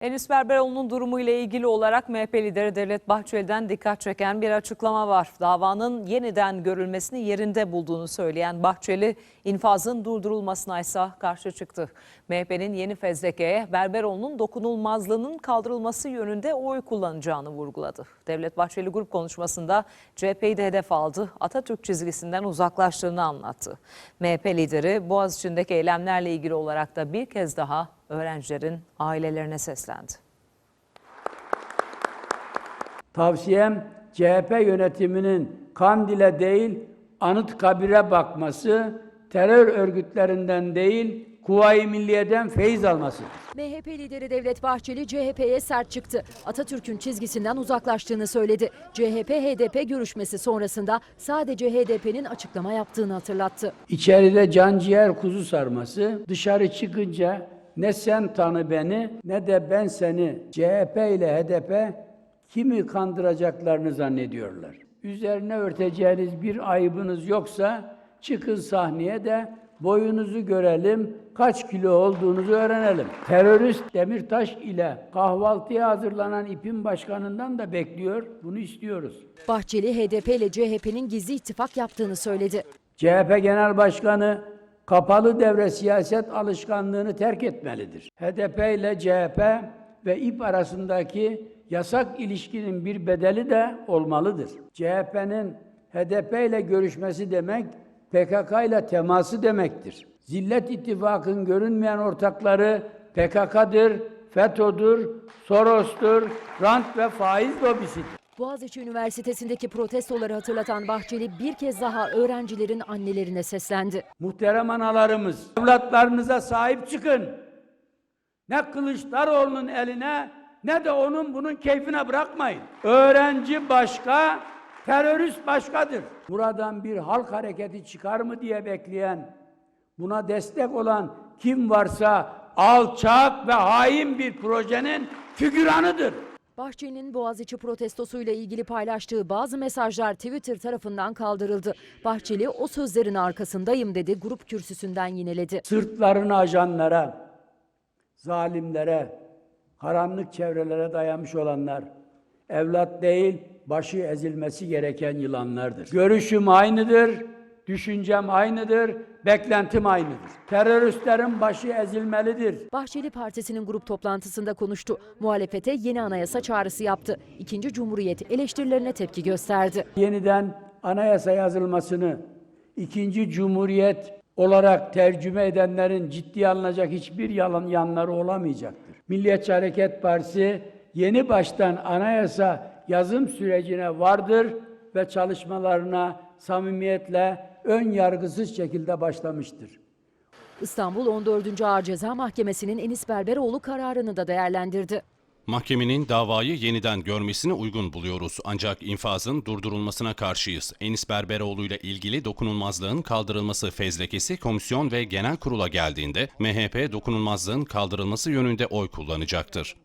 Enis Berberoğlu'nun durumu ile ilgili olarak MHP lideri Devlet Bahçeli'den dikkat çeken bir açıklama var. Davanın yeniden görülmesini yerinde bulduğunu söyleyen Bahçeli, infazın durdurulmasına ise karşı çıktı. MHP'nin yeni fezlekeye Berberoğlu'nun dokunulmazlığının kaldırılması yönünde oy kullanacağını vurguladı. Devlet Bahçeli grup konuşmasında CHP'yi de hedef aldı, Atatürk çizgisinden uzaklaştığını anlattı. MHP lideri Boğaziçi'ndeki eylemlerle ilgili olarak da bir kez daha öğrencilerin ailelerine seslendi. Tavsiyem CHP yönetiminin Kandil'e değil Anıtkabir'e bakması, terör örgütlerinden değil Kuvayi Milliye'den feyiz almasıdır. MHP lideri Devlet Bahçeli CHP'ye sert çıktı. Atatürk'ün çizgisinden uzaklaştığını söyledi. CHP-HDP görüşmesi sonrasında sadece HDP'nin açıklama yaptığını hatırlattı. İçeride can ciğer kuzu sarması, dışarı çıkınca ne sen tanı beni ne de ben seni CHP ile HDP kimi kandıracaklarını zannediyorlar. Üzerine örteceğiniz bir ayıbınız yoksa çıkın sahneye de boyunuzu görelim, kaç kilo olduğunuzu öğrenelim. Terörist Demirtaş ile kahvaltıya hazırlanan İP'in başkanından da bekliyor, bunu istiyoruz. Bahçeli HDP ile CHP'nin gizli ittifak yaptığını söyledi. CHP Genel Başkanı kapalı devre siyaset alışkanlığını terk etmelidir. HDP ile CHP ve İP arasındaki yasak ilişkinin bir bedeli de olmalıdır. CHP'nin HDP ile görüşmesi demek PKK ile teması demektir. Zillet İttifakı'nın görünmeyen ortakları PKK'dır, FETÖ'dür, Soros'tur, rant ve faiz lobisidir. Boğaziçi Üniversitesi'ndeki protestoları hatırlatan Bahçeli bir kez daha öğrencilerin annelerine seslendi. Muhterem analarımız, evlatlarınıza sahip çıkın. Ne Kılıçdaroğlu'nun eline ne de onun bunun keyfine bırakmayın. Öğrenci başka, terörist başkadır. Buradan bir halk hareketi çıkar mı diye bekleyen, buna destek olan kim varsa alçak ve hain bir projenin figüranıdır. Bahçeli'nin Boğaziçi protestosuyla ilgili paylaştığı bazı mesajlar Twitter tarafından kaldırıldı. Bahçeli o sözlerin arkasındayım dedi, grup kürsüsünden yineledi. sırtlarını ajanlara, zalimlere, karanlık çevrelere dayanmış olanlar, evlat değil, başı ezilmesi gereken yılanlardır. Görüşüm aynıdır, düşüncem aynıdır, beklentim aynıdır. Teröristlerin başı ezilmelidir. Bahçeli Partisi'nin grup toplantısında konuştu. Muhalefete yeni anayasa çağrısı yaptı. İkinci Cumhuriyet eleştirilerine tepki gösterdi. Yeniden anayasa yazılmasını ikinci cumhuriyet olarak tercüme edenlerin ciddiye alınacak hiçbir yalan yanları olamayacaktır. Milliyetçi Hareket Partisi yeni baştan anayasa yazım sürecine vardır ve çalışmalarına samimiyetle ön yargısız şekilde başlamıştır. İstanbul 14. Ağır Ceza Mahkemesi'nin Enis Berberoğlu kararını da değerlendirdi. Mahkemenin davayı yeniden görmesini uygun buluyoruz ancak infazın durdurulmasına karşıyız. Enis Berberoğlu ile ilgili dokunulmazlığın kaldırılması fezlekesi komisyon ve genel kurula geldiğinde MHP dokunulmazlığın kaldırılması yönünde oy kullanacaktır.